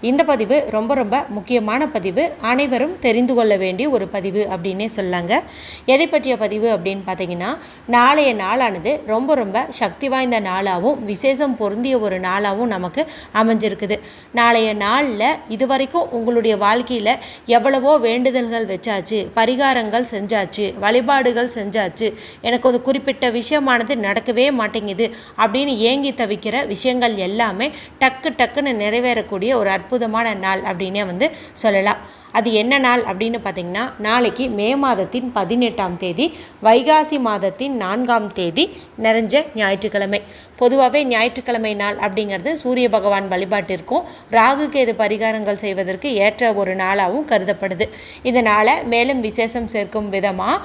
இந்த பதிவு ரொம்ப ரொம்ப முக்கியமான பதிவு. அனைவரும் தெரிந்து கொள்ள வேண்டிய ஒரு பதிவு அப்படின்னே சொல்லாங்க. எதை பற்றிய பதிவு அப்படின்னு பார்த்தீங்கன்னா நாளைய நாளானது ரொம்ப ரொம்ப சக்தி வாய்ந்த நாளாகவும் விசேஷம் பொருந்திய ஒரு நாளாகவும் நமக்கு அமைஞ்சிருக்குது. நாளைய நாளில் இதுவரைக்கும் உங்களுடைய வாழ்க்கையில் எவ்வளவோ வேண்டுதல்கள் வச்சாச்சு பரிகாரங்கள் செஞ்சாச்சு வழிபாடுகள் செஞ்சாச்சு. எனக்கு ஒரு குறிப்பிட்ட விஷயமானது நடக்கவே மாட்டேங்குது அப்படின்னு ஏங்கி தவிக்கிற விஷயங்கள் எல்லாமே டக்கு டக்குன்னு நிறைவேறக்கூடிய ஒரு அற்புதமான நாள் அப்படின்னே வந்து சொல்லலாம். அது என்ன நாள் அப்படின்னு பார்த்தீங்கன்னா நாளைக்கு மே மாதத்தின் பதினெட்டாம் தேதி வைகாசி மாதத்தின் நான்காம் தேதி நிறைஞ்ச ஞாயிற்றுக்கிழமை. பொதுவாகவே ஞாயிற்றுக்கிழமை நாள் அப்படிங்கிறது சூரிய பகவான் வழிபாட்டிற்கும் ராகு கேது பரிகாரங்கள் செய்வதற்கு ஏற்ற ஒரு நாளாகவும் கருதப்படுது. இதனால் மேலும் விசேஷம் சேர்க்கும் விதமாக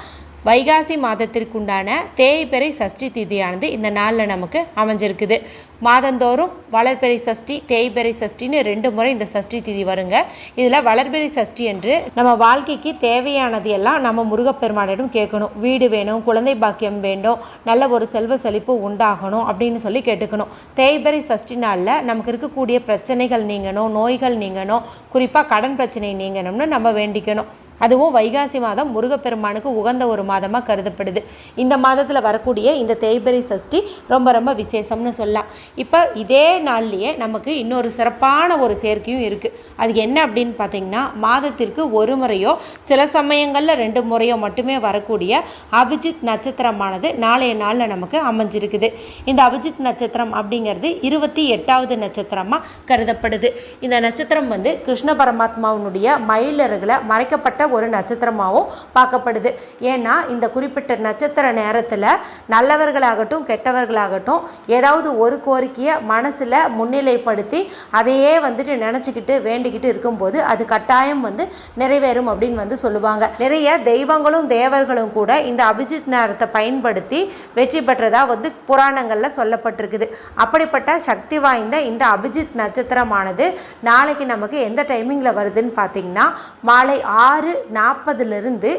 வைகாசி மாதத்திற்குண்டான தேய்பிறை சஷ்டி திதியானது இந்த நாளில் நமக்கு அமைஞ்சிருக்குது. மாதந்தோறும் வளர்பிறை சஷ்டி தேய்பிறை சஷ்டின்னு ரெண்டு முறை இந்த சஷ்டி திதி வருங்க. இதில் வளர்பிறை சஷ்டி என்று நம்ம வாழ்க்கைக்கு தேவையானது எல்லாம் நம்ம முருகப்பெருமானிடம் கேட்கணும். வீடு வேணும் குழந்தை பாக்கியம் வேண்டும் நல்ல ஒரு செல்வ செழிப்பு உண்டாகணும் அப்படின்னு சொல்லி கேட்டுக்கணும். தேய்பிறை சஷ்டி நாளில் நமக்கு இருக்கக்கூடிய பிரச்சனைகள் நீங்கணும் நோய்கள் நீங்கணும் குறிப்பாக கடன் பிரச்சனை நீங்கணும்னு நம்ம வேண்டிக்கணும். அதுவும் வைகாசி மாதம் முருகப்பெருமானுக்கு உகந்த ஒரு மாதமாக கருதப்படுது. இந்த மாதத்தில் வரக்கூடிய இந்த தேய்பெரி சஷ்டி ரொம்ப ரொம்ப விசேஷம்னு சொல்லலாம். இப்போ இதே நாள்லேயே நமக்கு இன்னொரு சிறப்பான ஒரு சேர்க்கையும் இருக்குது அது என்ன அப்படின்னு பார்த்தீங்கன்னா மாதத்திற்கு ஒரு முறையோ சில சமயங்களில் ரெண்டு முறையோ மட்டுமே வரக்கூடிய அபிஜித் நட்சத்திரமானது நாளைய நாளில் நமக்கு அமைஞ்சிருக்குது. இந்த அபிஜித் நட்சத்திரம் அப்படிங்கிறது இருபத்தி எட்டாவது நட்சத்திரமாக கருதப்படுது. இந்த நட்சத்திரம் வந்து கிருஷ்ண பரமாத்மாவினுடைய மயிலருகளை மறைக்கப்பட்ட ஒரு நட்சத்திரமாகவும் பார்க்கப்படுது. ஏன்னா இந்த குறிப்பிட்ட நட்சத்திர நேரத்தில் நல்லவர்களாகட்டும் கெட்டவர்களாகட்டும் ஏதாவது ஒரு கோரிக்கையை மனசில் முன்னிலைப்படுத்தி அதையே வந்துட்டு நினச்சிக்கிட்டு வேண்டிக்கிட்டு இருக்கும்போது அது கட்டாயம் வந்து நிறைவேறும் அப்படின்னு வந்து சொல்லுவாங்க. நிறைய தெய்வங்களும் தேவர்களும் கூட இந்த அபிஜித் நேரத்தை பயன்படுத்தி வெற்றி பெற்றதாக வந்து புராணங்களில் சொல்லப்பட்டிருக்குது. அப்படிப்பட்ட சக்தி வாய்ந்த இந்த அபிஜித் நட்சத்திரமானது நாளைக்கு நமக்கு எந்த டைமிங்கில் வருதுன்னு பார்த்தீங்கன்னா மாலை ஆறு நாற்பதுலேருந்து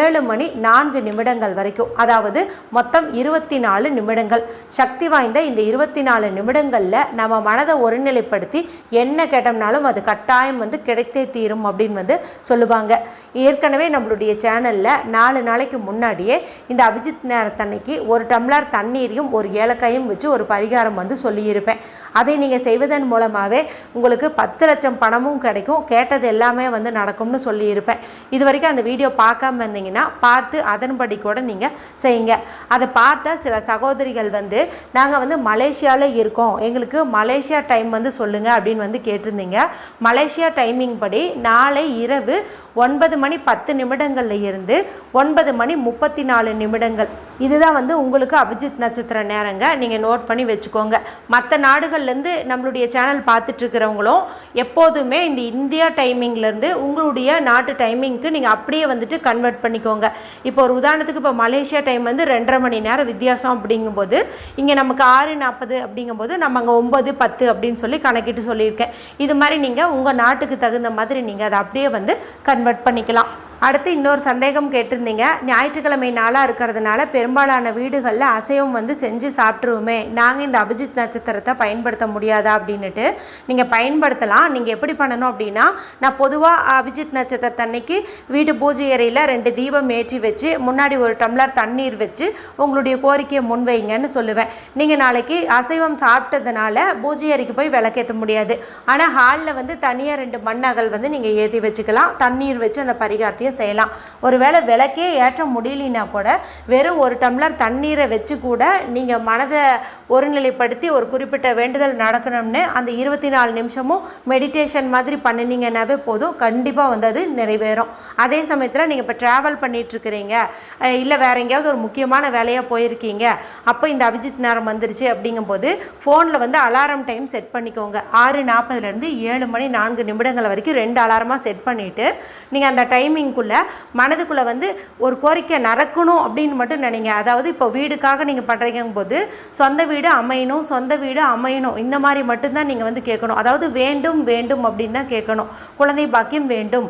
ஏழு மணி நான்கு நிமிடங்கள் வரைக்கும். அதாவது மொத்தம் இருபத்தி நாலு நிமிடங்கள். சக்தி வாய்ந்த இந்த இருபத்தி நாலு நிமிடங்களில் நம்ம மனதை ஒருநிலைப்படுத்தி என்ன கேட்டோம்னாலும் அது கட்டாயம் வந்து கிடைத்தே தீரும் அப்படின்னு வந்து சொல்லுவாங்க. ஏற்கனவே நம்மளுடைய சேனலில் நாலு நாளைக்கு முன்னாடியே இந்த அபிஜித் நேரத்தன்னைக்கு ஒரு டம்ளர் தண்ணீரையும் ஒரு ஏலக்காயும் வச்சு ஒரு பரிகாரம் வந்து சொல்லியிருப்பேன். அதை நீங்கள் செய்வதன் மூலமாகவே உங்களுக்கு பத்து லட்சம் பணமும் கிடைக்கும். கேட்டது எல்லாமே வந்து நடக்கும்னு சொல்லியிருப்பேன். இது வரைக்கும் அந்த வீடியோ பார்க்காம இருந்தீங்கன்னா பார்த்து அதன்படி கூட நீங்கள் செய்யுங்க. அதை பார்த்த சில சகோதரிகள் வந்து நாங்கள் வந்து மலேசியாவில் இருக்கோம். எங்களுக்கு மலேசியா டைம் வந்து சொல்லுங்கள் அப்படின்னு வந்து கேட்டிருந்தீங்க. மலேசியா டைமிங் படி நாளை இரவு ஒன்பது மணி பத்து நிமிடங்களில் இருந்து ஒன்பது மணி முப்பத்தி நாலு நிமிடங்கள். இதுதான் வந்து உங்களுக்கு அபிஜித் நட்சத்திர நேரங்க. நீங்கள் நோட் பண்ணி வச்சுக்கோங்க. மற்ற நாடுகள்லேருந்து நம்மளுடைய சேனல் பார்த்துட்ருக்கிறவங்களும் எப்போதுமே இந்த இந்தியா டைமிங்லேருந்து உங்களுடைய நாட்டு டைமிங்க்கு நீங்கள் அப்படியே வந்துட்டு கன்வெர்ட் பண்ணிக்கோங்க. இப்போ ஒரு உதாரணத்துக்கு இப்போ மலேசியா டைம் வந்து ரெண்டரை மணி நேரம் வித்தியாசம் அப்படிங்கும்போது இங்கே நமக்கு ஆறு நாற்பது அப்படிங்கும்போது நம்ம அங்கே ஒம்பது பத்து அப்படின்னு சொல்லி கணக்கிட்டு சொல்லியிருக்கேன். இது மாதிரி நீங்கள் உங்கள் நாட்டுக்கு தகுந்த மாதிரி நீங்கள் அதை அப்படியே வந்து கன்வெர்ட் பண்ணிக்கலாம். அடுத்து இன்னொரு சந்தேகம் கேட்டிருந்தீங்க. ஞாயிற்றுக்கிழமை நாளாக இருக்கிறதுனால பெரும்பாலான வீடுகளில் அசைவம் வந்து செஞ்சு சாப்பிட்ருவோமே நாங்கள் இந்த அபிஜித் நட்சத்திரத்தை பயன்படுத்த முடியாதா அப்படின்னுட்டு. நீங்கள் பயன்படுத்தலாம். நீங்கள் எப்படி பண்ணணும் அப்படின்னா நான் பொதுவாக அபிஜித் நட்சத்திரத்தன்னைக்கு வீட்டு பூஜை அறையில் ரெண்டு தீபம் ஏற்றி வச்சு முன்னாடி ஒரு டம்ளர் தண்ணீர் வச்சு உங்களுடைய கோரிக்கையை முன்வைங்கன்னு சொல்லுவேன். நீங்கள் நாளைக்கு அசைவம் சாப்பிட்டதுனால பூஜை அறைக்கு போய் விளக்கேற்ற முடியாது. ஆனால் ஹாலில் வந்து தனியாக ரெண்டு மண்ணகல் வந்து நீங்கள் ஏற்றி வச்சுக்கலாம். தண்ணீர் வச்சு அந்த பரிகாரத்தையும் செய்யலாம். ஒருவேளை விளக்கே ஏற்ற முடியலனா கூட வெறும் ஒரு டம்ளர் தண்ணீரை வச்சு கூட நீங்கள் மனதை ஒருநிலைப்படுத்தி ஒரு குறிப்பிட்ட வேண்டுதல் நடக்கணும்னு அந்த இருபத்தி நாலு நிமிஷமும் மெடிடேஷன் மாதிரி பண்ணினீங்கன்னாவே போதும். கண்டிப்பாக வந்து அது நிறைவேறும். அதே சமயத்தில் நீங்கள் இப்போ ட்ராவல் பண்ணிகிட்ருக்கிறீங்க இல்லை வேற எங்கேயாவது ஒரு முக்கியமான வேலையாக போயிருக்கீங்க. அப்போ இந்த அபிஜித் நேரம் வந்துருச்சு அப்படிங்கும்போது ஃபோனில் வந்து அலாரம் டைம் செட் பண்ணிக்கோங்க. ஆறு நாற்பதுலேருந்து ஏழு மணி நான்கு நிமிடங்கள் வரைக்கும் ரெண்டு அலாரமாக செட் பண்ணிவிட்டு நீங்கள் அந்த டைமிங் நினைக்கும்குள்ள மனதுக்குள்ளே வந்து ஒரு கோரிக்கை நடக்கணும் அப்படின்னு மட்டும் நினைங்க. அதாவது இப்போ வீடுக்காக நீங்கள் பண்ணுறீங்கும் போது சொந்த வீடு அமையணும் சொந்த வீடு அமையணும் இந்த மாதிரி மட்டும்தான் நீங்கள் வந்து கேட்கணும். அதாவது வேண்டும் வேண்டும் அப்படின்னு தான் கேட்கணும். குழந்தை பாக்கியம் வேண்டும்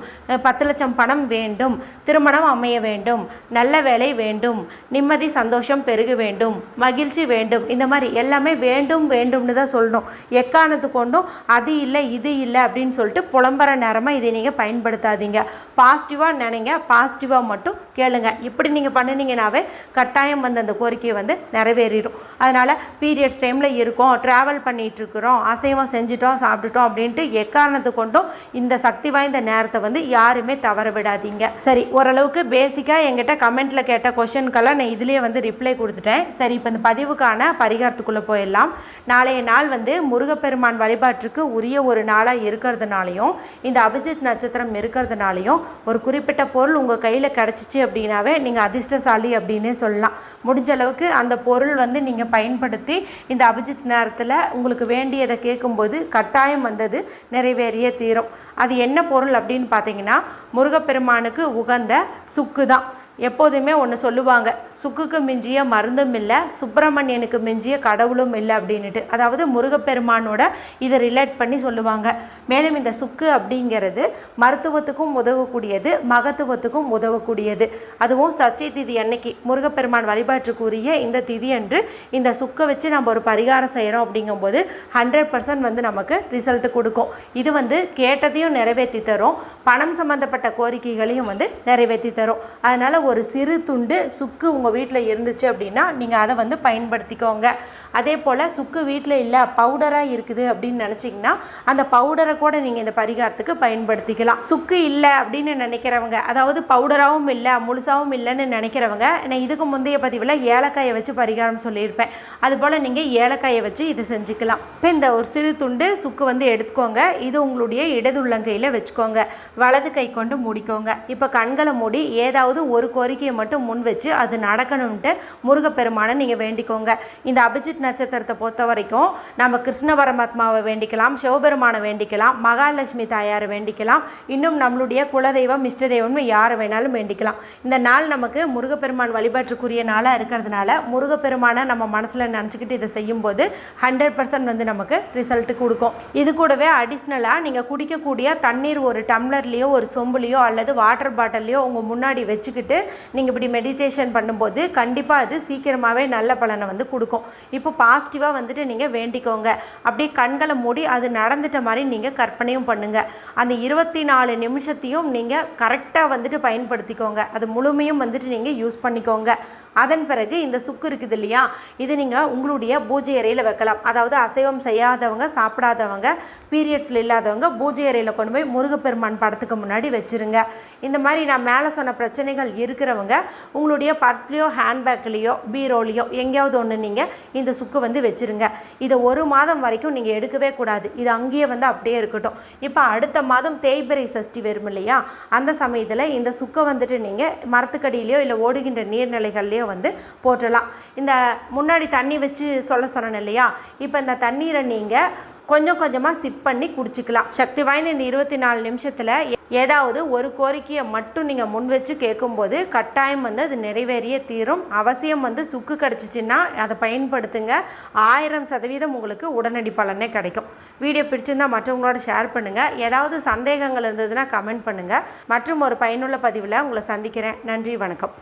பத்து லட்சம் பணம் வேண்டும் திருமணம் அமைய வேண்டும் நல்ல வேலை வேண்டும் நிம்மதி சந்தோஷம் பெருக வேண்டும் மகிழ்ச்சி வேண்டும். இந்த மாதிரி எல்லாமே வேண்டும் வேண்டும்னு தான் சொல்லணும். எக்காரணத்து கொண்டும் அது இல்லை இது இல்லை அப்படின்னு சொல்லிட்டு புலம்புற நேரமாக இதை நீங்கள் பயன்படுத்தாதீங்க. பாசிட்டிவாக நினைங்க. பாசிட்டிவாக மட்டும் கேளுங்க. இப்படி நீங்கள் பண்ணினீங்கனாவே கட்டாயம் வந்து அந்த கோரிக்கையை வந்து நிறைவேறிடும் அதனால் பீரியட்ஸ் டைமில் இருக்கோம் ட்ராவல் பண்ணிகிட்ருக்குறோம் அசைவம் செஞ்சுட்டோம் சாப்பிட்டுட்டோம் அப்படின்ட்டு எக்காரணத்து கொண்டும் இந்த சக்தி வாய்ந்த நேரத்தை வந்து யாருமே தவற விடாதீங்க. சரி ஓரளவுக்கு பேசிக்காக எங்கிட்ட கமெண்ட்டில் கேட்ட கொஷனுக்கெல்லாம் நான் இதுலேயே வந்து ரிப்ளை கொடுத்துட்டேன். சரி இப்போ இந்த பதிவுக்கான பரிகாரத்துக்குள்ளே போயிடலாம். நாளைய நாள் வந்து முருகப்பெருமான் வழிபாட்டுக்கு உரிய ஒரு நாளாக இருக்கிறதுனாலையும் இந்த அபிஜித் நட்சத்திரம் இருக்கிறதுனாலையும் ஒரு குறிப்பிட்ட குறிப்பிட்ட பொருள் உங்கள் கையில் கிடச்சிச்சு அப்படின்னாவே நீங்கள் அதிர்ஷ்டசாலி அப்படின்னே சொல்லலாம். முடிஞ்ச அளவுக்கு அந்த பொருள் வந்து நீங்கள் பயன்படுத்தி இந்த அபிஜித் நேரத்தில் உங்களுக்கு வேண்டியதை கேட்கும்போது கட்டாயம் வந்தது நிறைவேறிய தீரும். அது என்ன பொருள் அப்படின்னு பார்த்தீங்கன்னா முருகப்பெருமானுக்கு உகந்த சுக்கு தான் எப்போதுமே ஒன்று சொல்லுவாங்க சுக்குக்கு மிஞ்சிய மருந்தும் இல்லை சுப்பிரமணியனுக்கு மிஞ்சிய கடவுளும் இல்லை அப்படின்னுட்டு. அதாவது முருகப்பெருமானோட இதை ரிலேட் பண்ணி சொல்லுவாங்க. மேலும் இந்த சுக்கு அப்படிங்கிறது மருத்துவத்துக்கும் உதவக்கூடியது மகத்துவத்துக்கும் உதவக்கூடியது. அதுவும் சஷ்டி திதி அன்னைக்கு முருகப்பெருமான் வழிபாட்டுக்குரிய இந்த திதி அன்று இந்த சுக்கை வச்சு நம்ம ஒரு பரிகாரம் செய்கிறோம் அப்படிங்கும்போது ஹண்ட்ரட் பர்சன்ட் வந்து நமக்கு ரிசல்ட் கொடுக்கும். இது வந்து கேட்டதையும் நிறைவேற்றி தரும் பணம் சம்மந்தப்பட்ட கோரிக்கைகளையும் வந்து நிறைவேற்றி தரும். அதனால் ஒரு சிறு துண்டு சுக்கு உங்கள் வீட்டில் இருந்துச்சு அப்படின்னா நீங்கள் அதை வந்து பயன்படுத்திக்கோங்க. அதே போல் சுக்கு வீட்டில் இல்லை பவுடராக இருக்குது அப்படின்னு நினச்சிங்கன்னா அந்த பவுடரை கூட நீங்கள் இந்த பரிகாரத்துக்கு பயன்படுத்திக்கலாம். சுக்கு இல்லை அப்படின்னு நினைக்கிறவங்க அதாவது பவுடராகவும் இல்லை முழுசாகவும் இல்லைன்னு நினைக்கிறவங்க நான் இதுக்கு முந்தைய பதிவில் ஏலக்காயை வச்சு பரிகாரம் சொல்லியிருப்பேன். அதுபோல் நீங்கள் ஏலக்காயை வச்சு இதை செஞ்சுக்கலாம். இப்போ இந்த ஒரு சிறு துண்டு சுக்கு வந்து எடுத்துக்கோங்க. இது உங்களுடைய இடது உள்ளங்கையில் வச்சுக்கோங்க. வலது கை கொண்டு மூடிக்கோங்க. இப்போ கண்களை மூடி ஏதாவது ஒரு கோரிக்கையை மட்டும் முன் வச்சு அது நடக்கணும்ன்ட்டு முருகப்பெருமானை நீங்கள் வேண்டிக்கோங்க. இந்த அபிஜித் நட்சத்திரத்தை பொறுத்த வரைக்கும் நம்ம கிருஷ்ண பரமாத்மாவை வேண்டிக்கலாம் சிவபெருமானை வேண்டிக்கலாம் மகாலட்சுமி தாயாரை வேண்டிக்கலாம் இன்னும் நம்மளுடைய குலதெய்வம் இஷ்ட தெய்வம்னு யாரை வேணாலும் வேண்டிக்கலாம். இந்த நாள் நமக்கு முருகப்பெருமான் வழிபாட்டுக்குரிய நாளாக இருக்கிறதுனால முருகப்பெருமானை நம்ம மனசில் நினச்சிக்கிட்டு இதை செய்யும்போது ஹண்ட்ரட் பர்சன்ட் வந்து நமக்கு ரிசல்ட் கொடுக்கும். இது கூடவே அடிஷ்னலாக நீங்கள் குடிக்கக்கூடிய தண்ணீர் ஒரு டம்ளர்லேயோ ஒரு சொம்புலேயோ அல்லது வாட்டர் பாட்டில்லையோ உங்கள் முன்னாடி வச்சுக்கிட்டு நீங்கள் இப்படி மெடிடேஷன் பண்ணும்போது கண்டிப்பாக அது சீக்கிரமாகவே நல்ல பலனை வந்து கொடுக்கும். இப்போ பாசிட்டிவாக வந்துட்டு நீங்கள் வேண்டிக்கோங்க. அப்படியே கண்களை மூடி அது நடந்துட்ட மாதிரி நீங்கள் கற்பனையும் பண்ணுங்கள் அந்த இருபத்தி நாலு நிமிஷத்தையும் நீங்கள் கரெக்டாக வந்துட்டு பயன்படுத்திக்கோங்க. அது முழுமையும் வந்துட்டு நீங்கள் யூஸ் பண்ணிக்கோங்க. அதன் பிறகு இந்த சுக்கு இருக்குது இல்லையா? இது நீங்கள் உங்களுடைய பூஜை அறையில் வைக்கலாம். அதாவது அசைவம் செய்யாதவங்க சாப்பிடாதவங்க பீரியட்ஸில் இல்லாதவங்க பூஜை அறையில் கொண்டு போய் முருகப்பெருமான் படத்துக்கு முன்னாடி வச்சுருங்க. இந்த மாதிரி நான் மேலே சொன்ன பிரச்சனைகள் இருக்கிறவங்க உங்களுடைய பர்ஸ்லேயோ ஹேண்ட்பேக்லேயோ பீரோலையோ எங்கேயாவது ஒன்று நீங்கள் இந்த சுக்கு வந்து வச்சுருங்க. இதை ஒரு மாதம் வரைக்கும் நீங்கள் எடுக்கவே கூடாது. இது அங்கேயே வந்து அப்படியே இருக்கட்டும். இப்போ அடுத்த மாதம் தேய்பிறை சஷ்டி வரும் இல்லையா? அந்த சமயத்தில் இந்த சுக்கை வந்துட்டு நீங்கள் மரத்துக்கடியிலையோ இல்லை ஓடுகின்ற நீர்நிலைகள்லையோ வந்து போட்டுடலாம் இந்த முன்னாடி தண்ணி வச்சு சொல்ல சொன்னேன் இல்லையா? இப்போ இந்த தண்ணீரை நீங்கள் கொஞ்சம் கொஞ்சமாக சிப் பண்ணி குடிச்சிக்கலாம். சக்தி வாய்ந்த இந்த இருபத்தி நாலு நிமிஷத்தில் ஏதாவது ஒரு கோரிக்கையை மட்டும் நீங்கள் முன் வச்சு கேட்கும்போது கட்டாயம் வந்து அது நிறைவேறிய தீரும். அவசியம் வந்து சுக்கு கிடச்சிச்சின்னா அதை பயன்படுத்துங்க. ஆயிரம் சதவீதம் உங்களுக்கு உடனடி பலனே கிடைக்கும். வீடியோ பிடிச்சிருந்தால் மற்றவங்களோட ஷேர் பண்ணுங்கள் ஏதாவது சந்தேகங்கள் இருந்ததுன்னா கமெண்ட் பண்ணுங்கள் மற்றும் ஒரு பயனுள்ள பதிவில் உங்களை சந்திக்கிறேன். நன்றி வணக்கம்.